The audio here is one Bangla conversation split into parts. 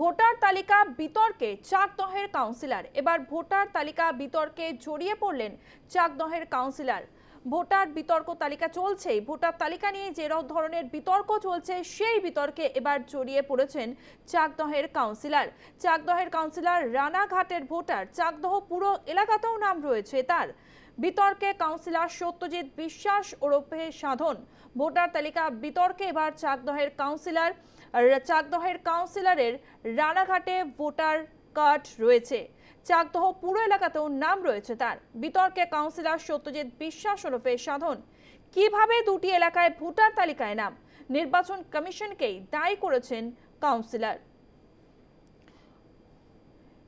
ভোটার তালিকা বিতর্কে চাকদহের কাউন্সিলর। এবার ভোটার তালিকা বিতর্কে জড়িয়ে পড়লেন চাকদহের কাউন্সিলর। ভোটার বিতর্ক তালিকা চলছেই। ভোটার তালিকা নিয়ে যে ধরনের বিতর্ক চলছে, সেই বিতর্কে এবার জড়িয়ে পড়েছেন চাকদহের কাউন্সিলর। চাকদহের কাউন্সিলর রানাঘাটের ভোটার। চাকদহ পুরো এলাকাতেও নাম রয়েছে তার। বিতর্কে কাউন্সিলর সত্যজিৎ বিশ্বাস ওরফে সাধন। ভোটার তালিকা বিতর্কে এবার চাকদহের কাউন্সিলর। চাকদহের কাউন্সিলরের রানাঘাটে ভোটার কার্ড রয়েছে। চাকদহ পুরো এলাকাতেও নাম রয়েছে তার। বিতর্কে কাউন্সিলর সত্যজিৎ বিশ্বাস ওরফে সাধন। কীভাবে দুটি এলাকায় ভোটার তালিকায় নাম? নির্বাচন কমিশনকেই দায়ী করেছেন কাউন্সিলর।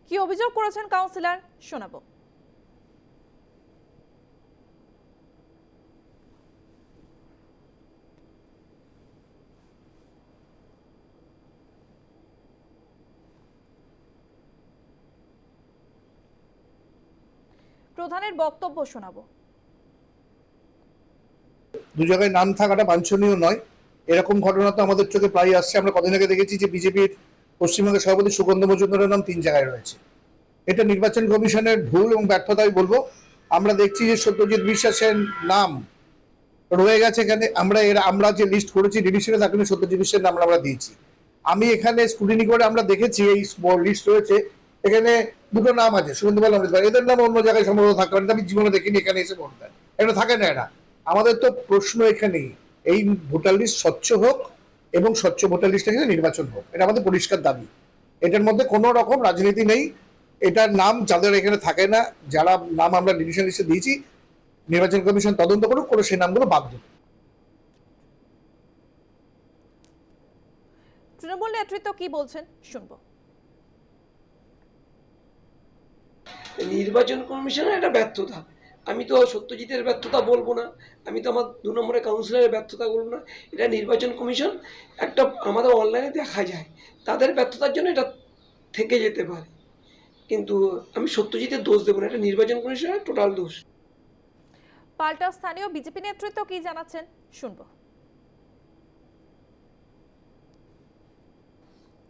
কি অভিযোগ করেছেন কাউন্সিলর? শোনাবো। প্রধানের বক্তব্য শোনাবো। দু জায়গায় নাম থাকাটা বাঞ্ছনীয় নয়। এরকম ঘটনা তো আমাদের চোখে প্রায় আসছে। আমরা কদিন আগে দেখেছি যে বিজেপির পশ্চিমবঙ্গের সভাপতি সুগন্ধ মজুমদারের নাম তিন জায়গায় রয়েছে। এটা নির্বাচন কমিশনের ভুল এবং ব্যর্থতা আমি বলব। আমরা দেখছি যে সত্যজিৎ বিশ্বাসের নাম রয়ে গেছে এখানে। আমরা এর, আমরা যে লিস্ট করেছি ডিভিশনে তাকে নিয়ে সত্যজিৎ বিশ্বাসের নাম আমরা দিয়েছি। আমি এখানে স্কুটিনি করে আমরা দেখেছি এই লিস্ট রয়েছে। এখানে দুটো নাম আছে সুগন্ধবাল অমৃত এদের নাম অন্য জায়গায় সম্ভবত থাকতে পারে আমি জীবনে দেখিনি, এখানে এসে ভোট দেন এটা থাকে না এরা আমাদের তো প্রশ্ন এখানেই, এই ভোটার লিস্ট স্বচ্ছ হোক এবং স্বচ্ছ ভোটার লিস্ট থেকে নির্বাচন হোক, এটা আমাদের পরিষ্কার দাবি। এটার মধ্যে কোনো রকম রাজনীতি নেই, এটার নাম যাদের এখানে থাকে না, যারা নাম আমরা ডিভিশন লিস্টে দিয়েছি, নির্বাচন কমিশন তদন্ত করুক, করে সেই নামগুলো বাদ দেবে তৃণমূল নেতৃত্ব কি বলছেন? শুনব। নির্বাচন কমিশনের একটা ব্যর্থতা। আমি তো সত্যজিতের ব্যর্থতা বলব না। আমি তো আমার দু নম্বরে কাউন্সিলরের ব্যর্থতা বলব না। এটা নির্বাচন কমিশন একটা আমাদের অনলাইনে দেখা যায়। তাদের ব্যর্থতার জন্য এটা থেকে যেতে পারে। কিন্তু আমি সত্যজিতের দোষ দেবো না। এটা নির্বাচন কমিশনের টোটাল দোষ। পাল্টা স্থানীয় বিজেপি নেতৃত্ব কি জানাচ্ছেন? শুনব।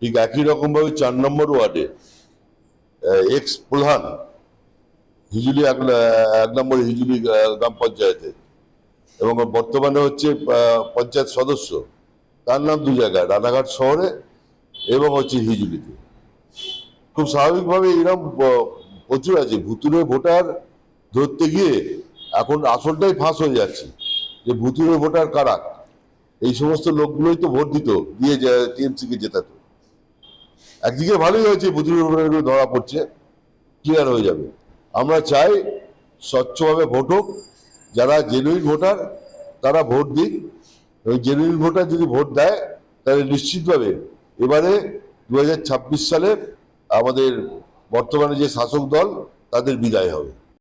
ঠিক একই রকম ভাবে চার নম্বর ওয়ার্ডে এক্স প্রধান হিজুলি এক এক নম্বর হিজুলি গ্রাম পঞ্চায়েতে। এবং বর্তমানে হচ্ছে পঞ্চায়েত সদস্য। তার নাম দু জায়গায়, রানাঘাট শহরে এবং হচ্ছে হিজুলিতে খুব স্বাভাবিকভাবে এরকম প্রচুর আছে। ভুতুরে ভোটার ধরতে গিয়ে এখন আসলটাই ফাঁস হয়ে যাচ্ছে যে ভুতুরে ভোটার কারা? এই সমস্ত লোকগুলোই তো ভোট দিত, দিয়ে টিএমসি কে জেতাতো। একদিকে ভালোই হয়েছে বুদ্ধিগুলো ধরা পড়ছে ক্লিয়ার হয়ে যাবে। আমরা চাই স্বচ্ছভাবে ভোট হোক, যারা জেনুইন ভোটার, তারা ভোট দিন এবং জেনুইন ভোটার যদি ভোট দেয়, তাহলে নিশ্চিতভাবে এবারে দু হাজার ছাব্বিশ সালে আমাদের বর্তমানে যে শাসক দল, তাদের বিদায় হবে।